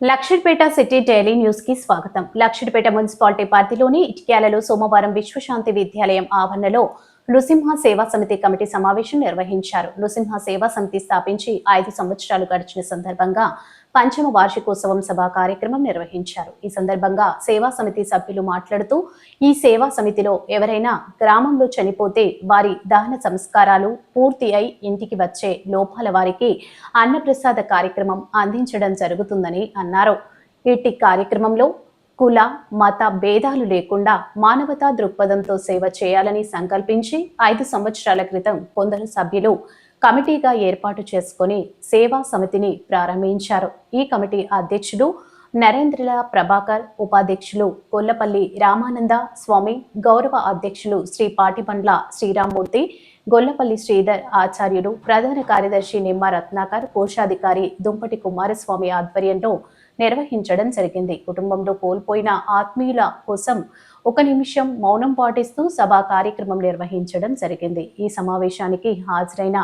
Luxettipet city daily న్యూస్కి స్వాగతం. Luxettipet municipality పరిధిలోని ఇటిక్యాలలో సోమవారం విశ్వశాంతి విద్యాలయం ఆవరణలో నృసింహ సేవా సమితి కమిటీ సమావేశం నిర్వహించారు. నృసింహ సేవా సమితి స్థాపించి ఐదు సంవత్సరాలు గడిచిన సందర్భంగా పంచమ వార్షికోత్సవం సభ కార్యక్రమం నిర్వహించారు. ఈ సందర్భంగా సేవా సమితి సభ్యులు మాట్లాడుతూ ఈ సేవా సమితిలో ఎవరైనా గ్రామంలో చనిపోతే వారి దహన సంస్కారాలు పూర్తి అయి ఇంటికి వచ్చే లోపాల వారికి అన్నప్రసాద కార్యక్రమం అందించడం జరుగుతుందని అన్నారు. ఇట్టి కార్యక్రమంలో కుల మత భేదాలు లేకుండా మానవతా దృక్పథంతో సేవ చేయాలని సంకల్పించి ఐదు సంవత్సరాల క్రితం కొందరు సభ్యులు కమిటీగా ఏర్పాటు చేసుకొని సేవా సమితిని ప్రారంభించారు. ఈ కమిటీ అధ్యక్షుడు నరేంద్రల ప్రభాకర్ ఉపాధ్యక్షులు గొల్లపల్లి రామానంద స్వామి గౌరవ అధ్యక్షులు శ్రీ పాటిబండ్ల శ్రీరామ్మూర్తి గొల్లపల్లి శ్రీధర్ ఆచార్యులు ప్రధాన కార్యదర్శి నిమ్మ రత్నాకర్ కోశాధికారి దుంపటి కుమారస్వామి ఆధ్వర్యంలో నిర్వహించడం జరిగింది. కుటుంబంలో కోల్పోయిన ఆత్మీయుల కోసం ఒక నిమిషం మౌనం పాటిస్తూ సభా కార్యక్రమం నిర్వహించడం జరిగింది. ఈ సమావేశానికి హాజరైన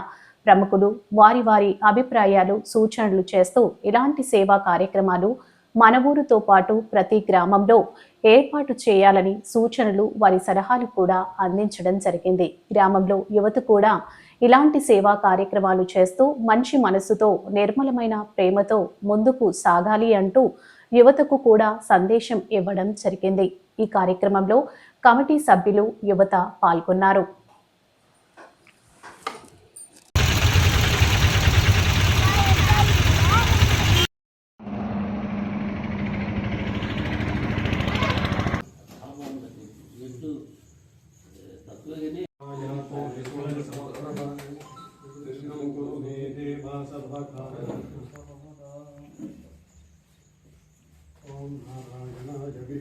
ప్రముఖులు వారి వారి అభిప్రాయాలు సూచనలు చేస్తూ ఇలాంటి సేవా కార్యక్రమాలు మన ఊరుతో పాటు ప్రతి గ్రామంలో ఏర్పాటు చేయాలని సూచనలు వారి సలహాలు కూడా అందించడం జరిగింది. గ్రామంలో యువత కూడా ఇలాంటి సేవా కార్యక్రమాలు చేస్తూ మంచి మనసుతో నిర్మలమైన ప్రేమతో ముందుకు సాగాలి అంటూ యువతకు కూడా సందేశం ఇవ్వడం జరిగింది. ఈ కార్యక్రమంలో కమిటీ సభ్యులు యువత పాల్గొన్నారు.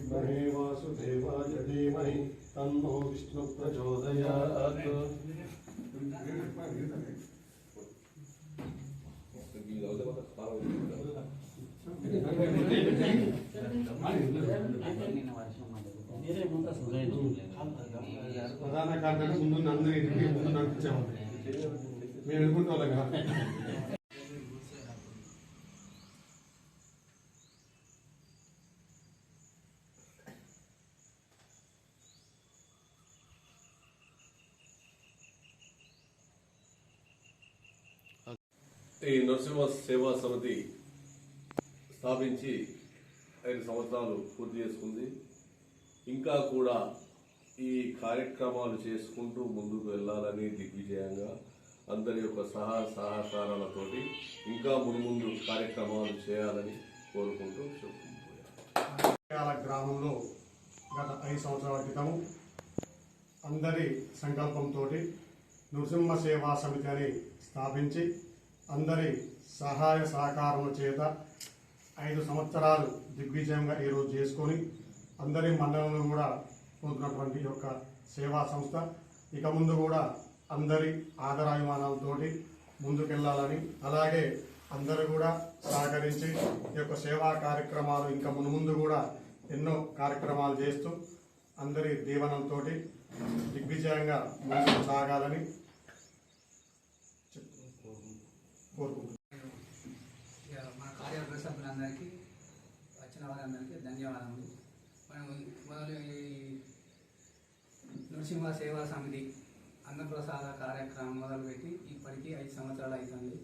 నారాయణాయ విద్మహే వాసుదేవాయ ధీమహి. తన్నో విష్ణు ప్రచోదయాత్. ప్రధాన కార్యక్రమం ముందు నన్ను ఇంటికి ముందు నడిపించాము మేము ఎదుర్కొంటాం ఈ నరసింహ సేవా సమితి స్థాపించి ఐదు సంవత్సరాలు పూర్తి చేసుకుంది. ఇంకా కూడా ఈ కార్యక్రమాలు చేసుకుంటూ ముందుకు వెళ్ళాలని దిగ్విజయంగా అందరి యొక్క సహా సహకారాలతోటి ఇంకా మున్ముందు కార్యక్రమాలు చేయాలని కోరుకుంటూ చెప్పుకుంటున్నాను గ్రామంలో గత ఐదు సంవత్సరాల క్రితం అందరి సంకల్పంతో నృసింహ సేవా సమితి అని స్థాపించి అందరి సహాయ సహకారముల చేత ఐదు సంవత్సరాలు దిగ్విజయంగా ఈరోజు చేసుకొని అందరి మండలంలో కూడా పొందుతున్నటువంటి యొక్క సేవా సంస్థ. ఇక ముందు కూడా అందరి ఆదరాభిమానాలతోటి ముందుకెళ్ళాలని అలాగే అందరూ కూడా సహకరించి ఈ యొక్క సేవా కార్యక్రమాలు ఇంకా మునుముందు కూడా ఎన్నో కార్యక్రమాలు చేస్తూ అందరి దీవనంతో దిగ్విజయంగా ముందుకు సాగాలని కోరుకుంటున్నాను. ఇక మా కార్యవర్గ సభ్యులందరికీ వచ్చిన వారందరికీ ధన్యవాదములు. మనం మొదలు ఈ నృసింహ సేవా సమితి అన్నప్రసాద కార్యక్రమం మొదలుపెట్టి ఇప్పటికీ ఐదు సంవత్సరాలు అవుతుంది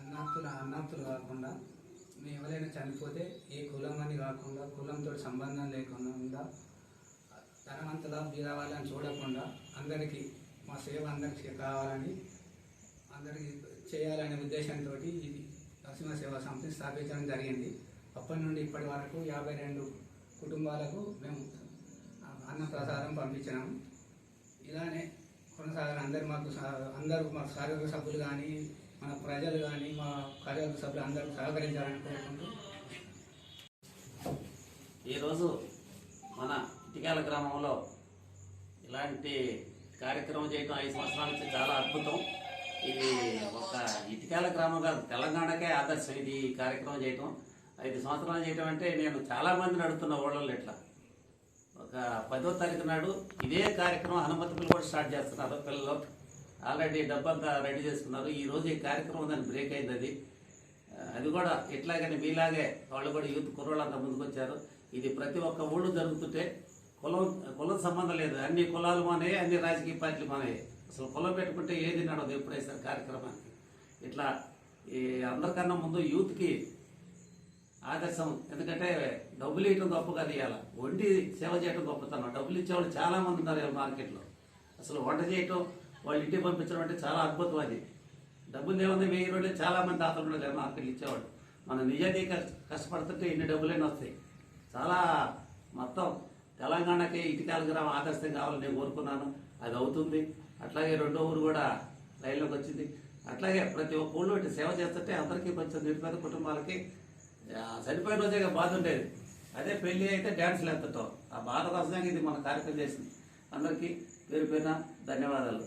అన్నార్థుల అన్నార్థులు కాకుండా మేము ఎవరైనా చనిపోతే ఏ కులం అని కాకుండా కులంతో సంబంధం లేకుండా ధనవంతుల బీదవాళ్ళని చూడకుండా అందరికీ మా సేవ అందరికీ కావాలని అందరికీ చేయాలనే ఉద్దేశంతో ఇది నరసింహ సేవా సంస్థ స్థాపించడం జరిగింది. అప్పటి నుండి ఇప్పటి వరకు యాభై రెండు కుటుంబాలకు మేము అన్న ప్రసాదం పంపించినాము. ఇలానే కొనసాగాలి అందరు మాకు సహ- అందరూ మా కార్యవర్గ సభ్యులు కానీ మన ప్రజలు కానీ మా కార్యవర్గ సభ్యులు అందరూ సహకరించాలని కోరుకుంటూ ఈరోజు మన ఇటికాల గ్రామంలో ఇలాంటి కార్యక్రమం చేయడం ఐదు సంవత్సరాల నుంచి చాలా అద్భుతం. ఇది ఒక ఇటికాల గ్రామం కాదు. తెలంగాణకే ఆదర్శం. ఇది కార్యక్రమం చేయటం. ఐదు సంవత్సరాలు చేయటం అంటే నేను చాలా మందిని అడుగుతున్న ఊళ్ళలో ఇట్లా. ఒక పదో తారీఖు నాడు ఇదే కార్యక్రమం హనుమతులు కూడా స్టార్ట్ చేస్తున్నారు పిల్లలు. ఆల్రెడీ డబ్బంతా రెడీ చేసుకున్నారు. ఈరోజు ఈ కార్యక్రమం దాన్ని బ్రేక్ అయింది అది. అది కూడా ఇట్లాగని మీలాగే వాళ్ళు కూడా యూత్ కుర్రోళ్ళంతా ముందుకు వచ్చారు ఇది ప్రతి ఒక్క ఊళ్ళో జరుగుతుంటే కులం కులం సంబంధం లేదు. అన్ని కులాలు మానే అన్ని రాజకీయ పార్టీలు మానే. అసలు కులం పెట్టుకుంటే ఏది నడవదు ఎప్పుడైతే కార్యక్రమానికి. ఇట్లా ఈ అందరికన్నా ముందు యూత్కి ఆదర్శం. ఎందుకంటే డబ్బులు ఇవ్వడం గొప్ప కాదు ఇవాళ వండి సేవ చేయడం గొప్పతనం డబ్బులు ఇచ్చేవాళ్ళు చాలా మంది ఉన్నారు మార్కెట్లో. అసలు వంట చేయటం వాళ్ళు ఇంటికి పంపించడం అంటే చాలా అద్భుతం అది. డబ్బులు ఏముంది వెయ్యి రోజులు చాలా మంది తాతలు ఉన్నారు మార్కెట్లు ఇచ్చేవాడు మన నిజాయితీ కష్టపడుతుంటే ఇన్ని డబ్బులైనా వస్తాయి చాలా మొత్తం తెలంగాణకి ఇటుకాల గ్రామం ఆదర్శం కావాలని నేను కోరుకున్నాను. అది అవుతుంది. అట్లాగే రెండో ఊరు కూడా రైల్లోకి వచ్చింది. అట్లాగే ప్రతి ఒక్క ఊళ్ళో సేవ చేస్తుంటే అందరికీ కొంచెం నిరుపేద కుటుంబాలకి చనిపోయిన రోజే బాధ ఉండేది. అదే పెళ్ళి అయితే డ్యాన్స్లు ఎత్తటం ఆ బాధ కోసమే ఇది మన కార్యక్రమం చేసింది. అందరికీ పేరు పేరున ధన్యవాదాలు.